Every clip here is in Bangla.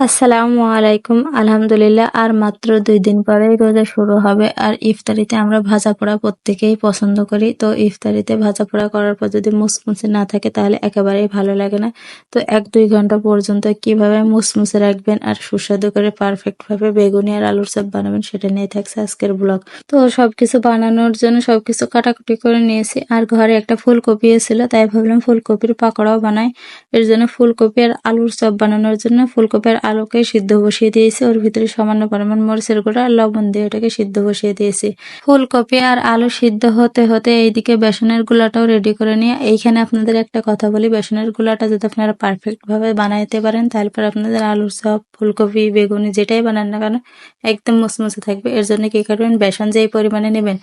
আসসালামু আলাইকুম। আলহামদুলিল্লাহ, আর মাত্র দুই দিন পরেই রোজা শুরু হবে। আর ইফতারিতে আমরা ভাজা পোড়া প্রত্যেকেই পছন্দ করি। তো ইফতারিতে ভাজা পোড়া করার পর যদি মুসমুসে না থাকে, তাহলে একেবারেই ভালো লাগে না। তো এক দুই ঘণ্টা পর্যন্ত কীভাবে মুসমুসে রাখবেন আর সুস্বাদু করে পারফেক্ট ভাবে বেগুনি আর আলুর চপ বানাবেন, সেটা নিয়ে থাকছে আজকের ব্লগ। তো সবকিছু বানানোর জন্য সবকিছু কাটাকুটি করে নিয়েছি। আর ঘরে একটা ফুলকপি ছিল, তাই ভাবলাম ফুলকপির পাকোড়াও বানাই। এর জন্য ফুলকপি আর আলুর চপ বানানোর জন্য ফুলকপির আলুকে সিদ্ধ বসিয়ে দিয়েছি। ওর ভিতরে সামান্য পরিমাণ মরিচের গুঁড়া আর লবণ দিয়ে ওটাকে সিদ্ধ বসিয়ে দিয়েছি। ফুলকপি আর আলু সিদ্ধ হতে হতে এইদিকে বেসনের গুলাটাও রেডি করে নিয়ে, এইখানে আপনাদের একটা কথা বলি। বেসনের গুলাটা যদি আপনারা পারফেক্ট ভাবে বানাইতে পারেন তারপর আপনাদের আলুর চপ ফুলকপি, বেগুনি যেটাই বানান না কেন, একদম মুসমুসে থাকবে। এর জন্য কি করবেন? বেসন যেই পরিমাণে নেবেন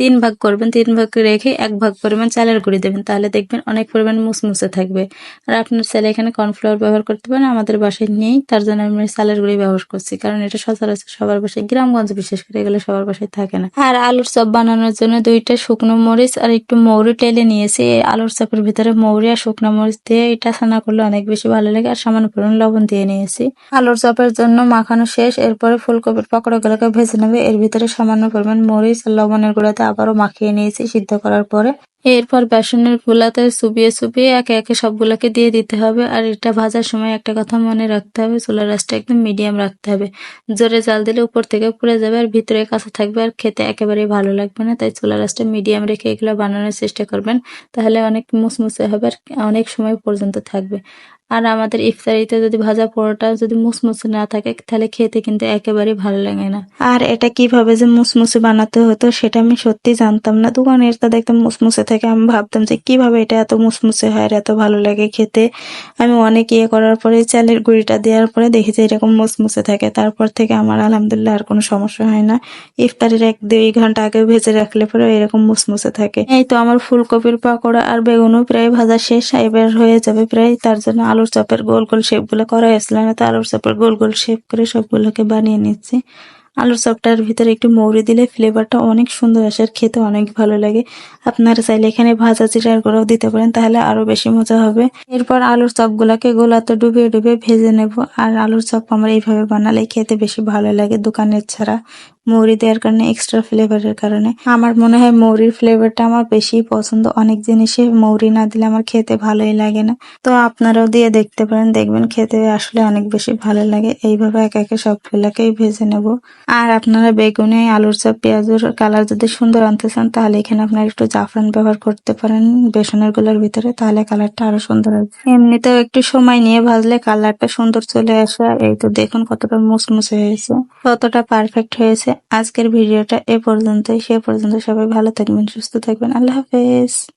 তিন ভাগ করবেন, তিন ভাগ রেখে এক ভাগ পরিমাণ চালের গুঁড়ি দেবেন। তাহলে দেখবেন অনেক পরিমাণ মুসমুসে থাকবে। আর আপনার ছেলে এখানে কর্নফ্লাওয়ার ব্যবহার করতে পারেন আমাদের বাসায় নেই, তার জন্য আমি চালের গুঁড়ি ব্যবহার করছি, কারণ এটা সচরাচর সবার বাসায়, গ্রামগঞ্জ বিশেষ করে এগুলো সবার বাসায় থাকে না। আর আলুর চপ বানানোর জন্য দুইটা শুকনো মরিচ আর একটু মৌরি টেলে নিয়েছি। আলুর চপের ভিতরে মৌরি আর শুকনো মরিচ দিয়ে এটা ছানা করলে অনেক বেশি ভালো লাগে, আর সামান্য পরিমাণ লবণ দিয়ে নিয়েছি। আলুর চপের জন্য মাখানো শেষ, এরপরে ফুলকপির পকোড়াগুলোকে ভেজে নেবে। এর ভিতরে সামান্য পরিমাণ মরিচ লবণের গুঁড়াতে আবারও মাখিয়ে নিয়েছি সিদ্ধ করার পরে এরপর বেসনের গুলাতে চুবিয়ে চুবিয়ে একে একে সবগুলোকে দিয়ে দিতে হবে। আর এটা ভাজার সময় একটা কথা মনে রাখতে হবে, চুলার রাসটা একদম মিডিয়াম রাখতে হবে। জোরে জাল দিলে উপর থেকে পুড়ে যাবে আর ভিতরে কাঁচা থাকবে আর খেতে একেবারেই ভালো লাগবে না। তাই চুলার রাসটা মিডিয়াম রেখে এগুলো বানানোর চেষ্টা করবেন, তাহলে অনেক মুসমুসে হবে আর অনেক সময় পর্যন্ত থাকবে। আর আমাদের ইফতারিতে যদি ভাজা পরোটা যদি মুসমুসে না থাকে, তাহলে খেতে কিন্তু একেবারে ভালো লাগে না। আর এটা কীভাবে যে মুসমুসে বানাতে হতো, সেটা আমি সত্যি জানতাম না। দোকানের তা দেখতাম মুসমুসে থাকে আমি ভাবতাম যে কীভাবে এটা এত মুসমুসে হয় আর এত ভালো লাগে খেতে। আমি অনেক ইয়ে করার পরে চালের গুঁড়িটা দেওয়ার পরে দেখি যে এরকম মুসমুসে থাকে। তারপর থেকে আমার আলহামদুলিল্লাহ আর কোনো সমস্যা হয় না। ইফতারের এক, দুই ঘণ্টা আগে ভেজে রাখলে পরে এরকম মুসমুসে থাকে। এই তো আমার ফুলকপির পাকোড়া আর বেগুনও প্রায় ভাজা শেষ, এবার হয়ে যাবে প্রায় তার জন্য আলুর চপের গোল গোল শেপগুলো করা হয়েছিল। না তো আলুর চপের গোল গোল শেপ করে সবগুলোকে বানিয়ে নিচ্ছি। আলুর চপটার ভিতরে একটু মৌরি দিলে ফ্লেভারটা অনেক সুন্দর আসে আর খেতে অনেক ভালো লাগে। আপনারা চাইলে এখানে ভাজা জিরার গুঁড়াও দিতে পারেন, তাহলে আরও বেশি মজা হবে। এরপর আলুর চপগুলাকে গোলাতে ডুবিয়ে ডুবিয়ে ভেজে নেব। আর আলুর চপ আমরা এইভাবে বানালে খেতে বেশি ভালো লাগে দোকানের ছাড়া। মৌরি দেওয়ার কারণে এক্সট্রা ফ্লেভারের কারণে। আমার মনে হয় মৌরির ফ্লেভারটা আমার বেশি পছন্দ। অনেক জিনিসে মৌরি না দিলে আমার খেতে ভালোই লাগে না। তো আপনারাও দিয়ে দেখতে পারেন, দেখবেন খেতে আসলে অনেক বেশি ভালো লাগে। এইভাবে এক একে সবগুলাকেই ভেজে নেব। আর আপনারা বেগুনে, আলুর চাপ, পেঁয়াজের কালার যদি সুন্দর আনতে চান, তাহলে এখানে আপনারা একটু জাফরান ব্যবহার করতে পারেন বেসনেরগুলোর ভিতরে, তাহলে কালারটা আরও সুন্দর হবে এমনিতেও একটু সময় নিয়ে ভাজলে কালারটা সুন্দর চলে আসে। এই তো দেখুন কতটা মুসমুসে হয়েছে, কতটা পারফেক্ট হয়েছে। আজকের ভিডিওটা এ পর্যন্তই। সে পর্যন্ত সবাই ভালো থাকবেন সুস্থ থাকবেন। আল্লাহ হাফেজ।